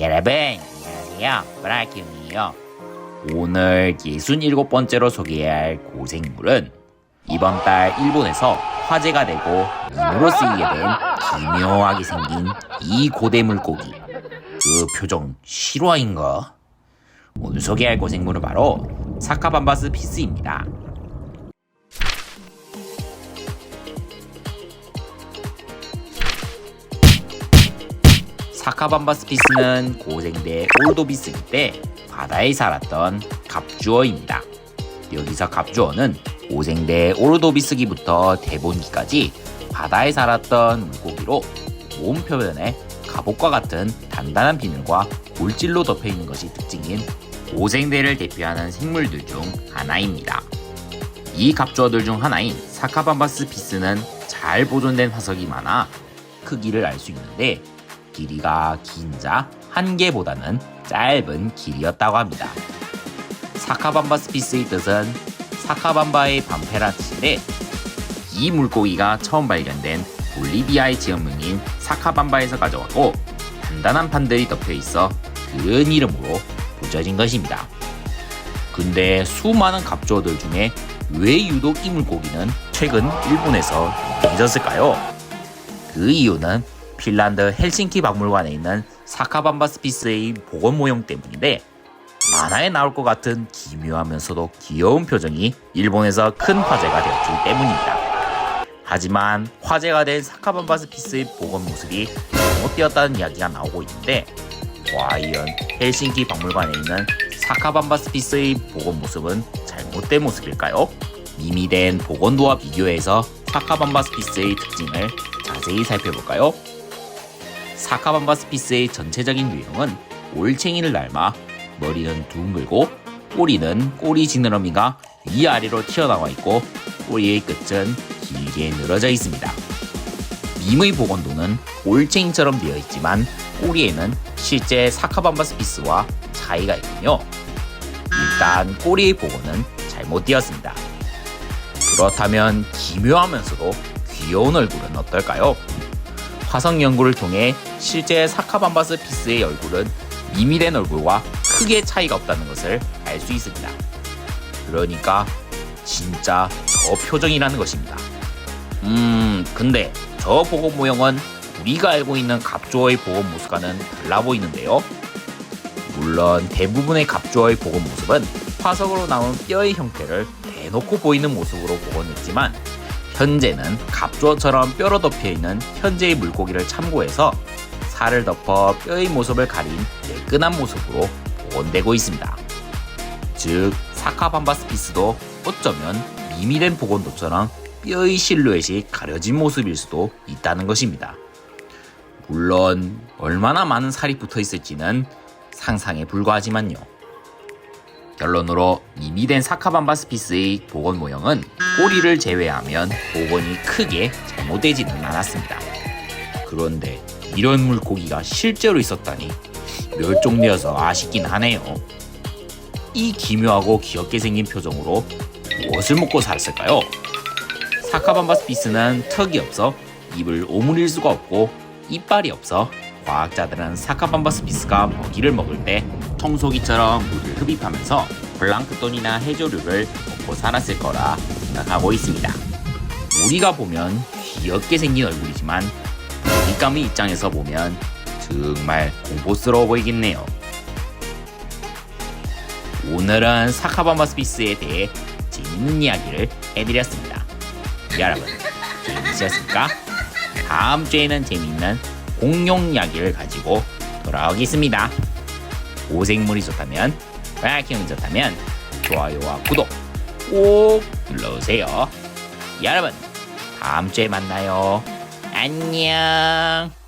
여러분 안녕하세요 브라키움이에요. 오늘 67번째로 소개할 고생물은 이번 달 일본에서 화제가 되고 밈으로 쓰이게 된 기묘하게 생긴 이 고대 물고기. 그 표정 실화인가? 오늘 소개할 고생물은 바로 사카밤바스 피스입니다 사카밤바스피스는 고생대 올도비스기 때 바다에 살았던 갑주어입니다. 여기서 갑주어는 고생대 올도비스기부터 대본기까지 바다에 살았던 물고기로 몸 표면에 갑옷과 같은 단단한 비늘과 물질로 덮여 있는 것이 특징인 고생대를 대표하는 생물들 중 하나입니다. 이 갑주어들 중 하나인 사카밤바스 피스는 잘 보존된 화석이 많아 크기를 알 수 있는데 길이가 긴 자 한 개보다는 짧은 길이었다고 합니다. 사카밤바 스피스의 뜻은 사카밤바의 반페라 뜻인데 이 물고기가 처음 발견된 볼리비아의 지역명인 사카밤바에서 가져왔고 단단한 판들이 덮여 있어 그런 이름으로 붙여진 것입니다. 근데 수많은 갑조어들 중에 왜 유독 이 물고기는 최근 일본에서 유명해졌을까요? 그 이유는 핀란드 헬싱키 박물관에 있는 사카밤바스피스의 복원 모형 때문인데 만화에 나올 것 같은 기묘하면서도 귀여운 표정이 일본에서 큰 화제가 되었기 때문입니다. 하지만 화제가 된 사카밤바스피스의 복원 모습이 잘못되었다는 이야기가 나오고 있는데 과연 헬싱키 박물관에 있는 사카밤바스피스의 복원 모습은 잘못된 모습일까요? 밈이 된 복원도와 비교해서 사카밤바스피스의 특징을 자세히 살펴볼까요? 사카밤바스피스의 전체적인 유형은 올챙이를 닮아 머리는 둥글고 꼬리는 꼬리 지느러미가 위아래로 튀어나와 있고 꼬리의 끝은 길게 늘어져 있습니다. 밈의 복원도는 올챙이처럼 되어 있지만 꼬리에는 실제 사카밤바스피스와 차이가 있군요. 일단 꼬리의 복원은 잘못되었습니다. 그렇다면 기묘하면서도 귀여운 얼굴은 어떨까요? 화성 연구를 통해 실제 사카밤바스 피스의 얼굴은 미미된 얼굴과 크게 차이가 없다는 것을 알 수 있습니다. 그러니까 진짜 저 표정이라는 것입니다. 음, 근데 저 보고 모형은 우리가 알고 있는 갑조어의 보고 모습과는 달라 보이는데요. 물론 대부분의 갑조어의 보건 모습은 화석으로 나온 뼈의 형태를 대놓고 보이는 모습으로 복원했지만 현재는 갑조어처럼 뼈로 덮여 있는 현재의 물고기를 참고해서 살을 덮어 뼈의 모습을 가린 매끈한 모습으로 복원되고 있습니다. 즉 사카밤바스피스도 어쩌면 미미된 복원도처럼 뼈의 실루엣이 가려진 모습일 수도 있다는 것입니다. 물론 얼마나 많은 살이 붙어 있을지는 상상에 불과하지만요. 결론으로 미미된 사카밤바스피스의 복원 모형은 꼬리를 제외하면 복원이 크게 잘못되지는 않았습니다. 그런데 이런 물고기가 실제로 있었다니 멸종되어서 아쉽긴 하네요. 이 기묘하고 귀엽게 생긴 표정으로 무엇을 먹고 살았을까요? 사카밤바스피스는 턱이 없어 입을 오므릴 수가 없고 이빨이 없어 과학자들은 사카밤바스피스가 먹이를 먹을 때 청소기처럼 물을 흡입하면서 플랑크톤이나 해조류를 먹고 살았을 거라 생각하고 있습니다. 우리가 보면 귀엽게 생긴 얼굴이지만 먹잇감의 입장에서 보면 정말 공포스러워 보이겠네요. 오늘은 사카바마 스피스에 대해 재밌는 이야기를 해드렸습니다. 여러분 재밌으셨습니까? 다음 주에는 재밌는 공룡 이야기를 가지고 돌아오겠습니다. 고생물이 좋다면, 브라킹이 좋다면 좋아요와 구독 꼭 눌러주세요. 여러분 다음 주에 만나요. 안녕.